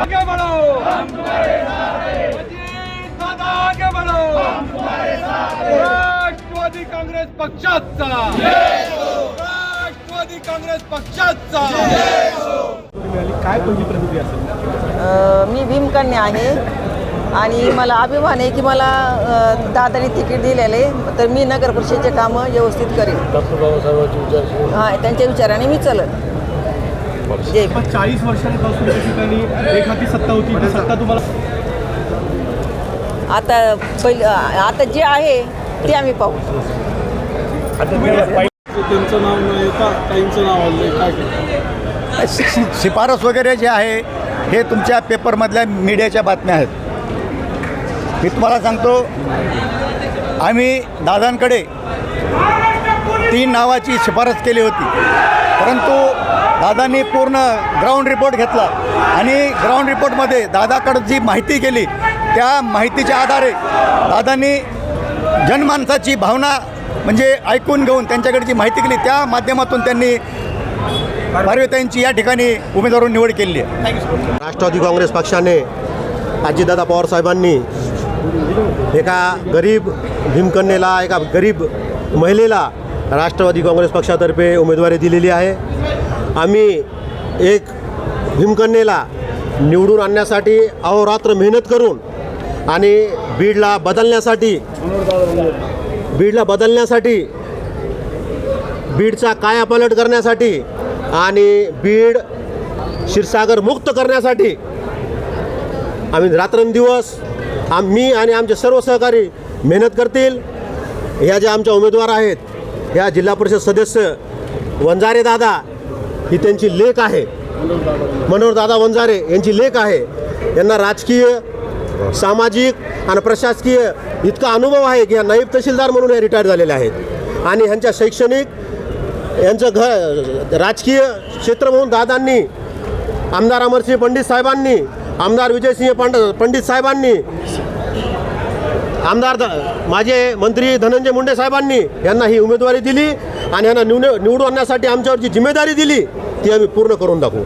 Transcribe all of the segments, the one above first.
आगे बढ़ो हम तुम्हारे साथ हैं दादा आगे बढ़ो हम तुम्हारे साथ हैं राष्ट्रवादी काँग्रेस पक्षाचा. राष्ट्रवादी काँग्रेस पक्षाचा. काय पहिली प्रतिक्रिया असेल? मी भीमकन्या आहे. आणि मला अभिमान आहे की मला दादाने तिकीट दिलेले. तर मी नगर परिषदेचे कामं व्यवस्थित करेन. डॉक्टर बाबासाहेबांचे विचार हां त्यांच्या विचाराने मी चलन. भीम. पण चाळीस वर्षांपासून त्या ठिकाणी एक हाती सत्ता होती ती सत्ता तुम्हाला आता पहिलं आता जे आहे ते आम्ही पाहू. त्यांचं नाव न येता ताईंचं नाव आलं काय शि- शिफारस वगैरे जे आहे हे तुमच्या पेपरमधल्या मीडियाच्या बातम्या आहेत. मी तुम्हाला सांगतो आम्ही दादांकडे तीन नावाची शिफारस केली होती. परंतु दादांनी पूर्ण ग्राउंड रिपोर्ट घेतला. आणि ग्राउंड रिपोर्टमध्ये दादाकडं जी माहिती केली त्या माहितीच्या आधारे दादांनी जनमानसाची भावना म्हणजे ऐकून घेऊन त्यांच्याकडे जी माहिती केली त्या माध्यमातून त्यांनी भारवेताईंची या ठिकाणी उमेदवारून निवड केलेली आहे. राष्ट्रवादी काँग्रेस पक्षाने आजीदादा पवार साहेबांनी एका गरीब भीमकन्येला एका गरीब महिलेला राष्ट्रवादी काँग्रेस पक्षातर्फे उमेदवारी दिलेली आहे. आम्ही एक भीमकन्येला निवडून आणण्यासाठी अहोरात्र मेहनत करून आणि बीडला बदलण्यासाठी बीडला बदलण्यासाठी बीडचा कायापालट करण्यासाठी आणि बीड क्षीरसागर मुक्त करण्यासाठी आम्ही रात्रंदिवस आम्ही आणि आमचे सर्व सहकारी मेहनत करतील. ह्या ज्या आमच्या उमेदवार आहेत ह्या जिल्हा परिषद सदस्य वंजारे दादा ही त्यांची लेख आहे. मनोहर दादा वंजारे यांची लेख आहे. यांना राजकीय सामाजिक आणि प्रशासकीय इतका अनुभव आहे की ह्या नाईब तहसीलदार म्हणून हे रिटायर झालेले आहेत. आणि ह्यांच्या शैक्षणिक यांचं घर राजकीय क्षेत्र म्हणून दादांनी आमदार अमरसिंह पंडित साहेबांनी आमदार विजयसिंह पंड पंडित साहेबांनी आमदार माझे मंत्री धनंजय मुंडे साहेबांनी यांना ही उमेदवारी दिली आणि यांना निवड निवडून आणण्यासाठी आमच्यावर जी जिम्मेदारी दिली ती आम्ही पूर्ण करून दाखवू.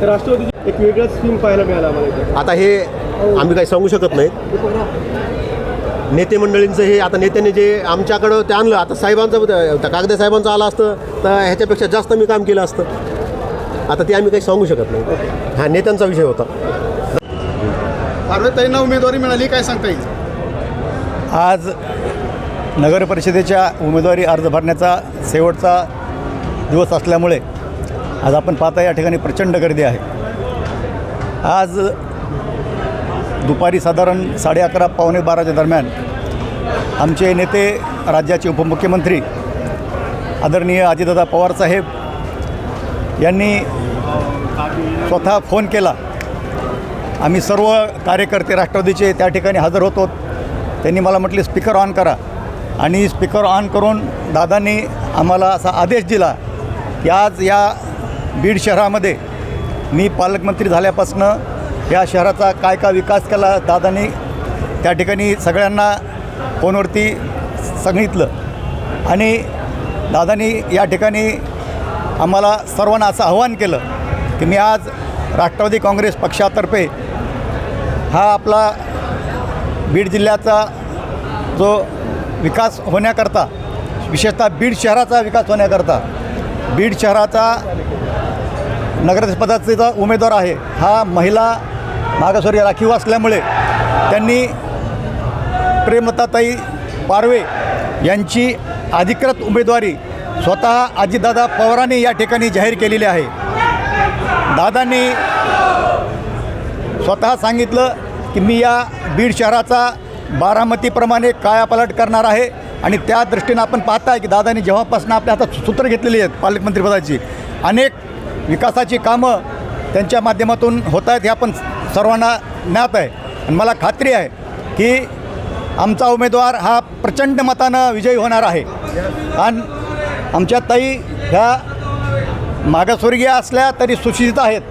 तर राष्ट्रवादी एक वेगळाच स्कीम पाहायला मिळाला आम्हाला. आता हे आम्ही काही सांगू शकत नाहीत. नेते मंडळींचं हे आता नेत्यांनी जे आमच्याकडं ते आणलं आता साहेबांचं कागदे साहेबांचं आलं असतं तर ह्याच्यापेक्षा जास्त मी काम केलं असतं. आता ते आम्ही काही सांगू शकत नाही हा नेत्यांचा विषय होता. पार्वतीताईंना उमेदवारी मिळाली काय सांगता येईल? आज नगर परिषदेच्या उमेदवारी अर्ज भरण्याचा शेवटचा दिवस असल्यामुळे आज आपण पाहता या ठिकाणी प्रचंड गर्दी आहे. आज दुपारी साधारण साडे अकरा पावणे बाराच्या दरम्यान आमचे नेते राज्याचे उपमुख्यमंत्री आदरणीय अजितदादा पवारसाहेब यांनी स्वतः फोन केला. आम्ही सर्व कार्यकर्ते राष्ट्रवादीचे त्या ठिकाणी हजर होतो. त्यांनी मला म्हटले स्पीकर ऑन करा. आणि स्पीकर ऑन करून दादांनी आम्हाला असा आदेश दिला की आज या बीड शहरामध्ये मी पालकमंत्री झाल्यापासनं या शहराचा काय काय विकास केला दादांनी त्या ठिकाणी सगळ्यांना फोनवरती सांगितलं. आणि दादांनी या ठिकाणी आम्हाला सर्वांना असं आव्हान केलं की मी आज राष्ट्रवादी काँग्रेस पक्षातर्फे हा आपला बीड जिल्ह्याचा जो विकास होण्याकरता विशेषतः बीड शहराचा विकास होण्याकरता बीड शहराचा नगराध्यक्षपदाचा उमेदवार आहे हा महिला मागासवर्गीय राखीव असल्यामुळे त्यांनी प्रेमताताई पारवे यांची अधिकृत उमेदवारी स्वतः अजितदादा पवारांनी या ठिकाणी जाहीर केलेली आहे. दादांनी स्वतः सांगितलं की मी या बीड शहराचा बारामतीप्रमाणे कायापालट करणार आहे. आणि त्या दृष्टीनं आपण पाहताय की दादांनी जेव्हापासून आपल्या हातात सूत्र घेतलेली आहेत पालकमंत्रीपदाची अनेक विकासाची कामं त्यांच्या माध्यमातून होत आहेत हे आपण सर्वांना ज्ञात आहे. आणि मला खात्री आहे की आमचा उमेदवार हा प्रचंड मतानं विजयी होणार आहे. आणि आमच्या ताई ह्या मागासवर्गीय असल्या तरी सुशिक्षित आहेत.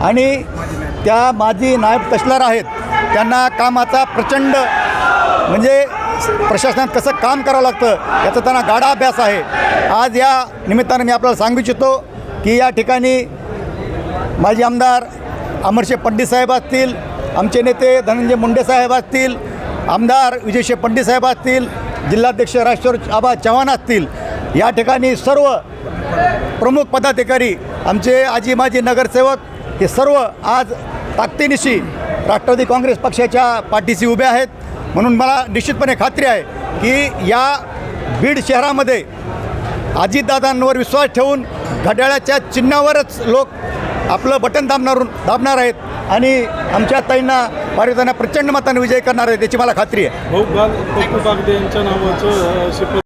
आणि त्या माजी नायब तहसीलदार आहेत. त्यांना कामाचा प्रचंड म्हणजे प्रशासनात कसं काम करावं लागतं याचा त्यांना गाढा अभ्यास आहे. आज या निमित्तानं मी आपल्याला सांगू इच्छितो की या ठिकाणी माजी आमदार अमरशे पंडित साहेब असतील आमचे नेते धनंजय मुंडे साहेब असतील आमदार विजयशे पंडित साहेब असतील जिल्हाध्यक्ष राष्ट्र आबा चव्हाण असतील या ठिकाणी सर्व प्रमुख पदाधिकारी आमचे आजी माजी नगरसेवक हे सर्व आज ताकदीनिशी राष्ट्रवादी काँग्रेस पक्षाच्या पाठीशी उभे आहेत. म्हणून मला निश्चितपणे खात्री आहे की या बीड शहरामध्ये अजितदादांवर विश्वास ठेवून घड्याळाच्या चिन्हावरच लोक आपलं बटन दाबणार दाबणार आहेत आणि आमच्या ताईंना पारितांना प्रचंड मताने विजय करणार आहेत याची मला खात्री आहे. भाऊ बागदे यांच्या नावाचं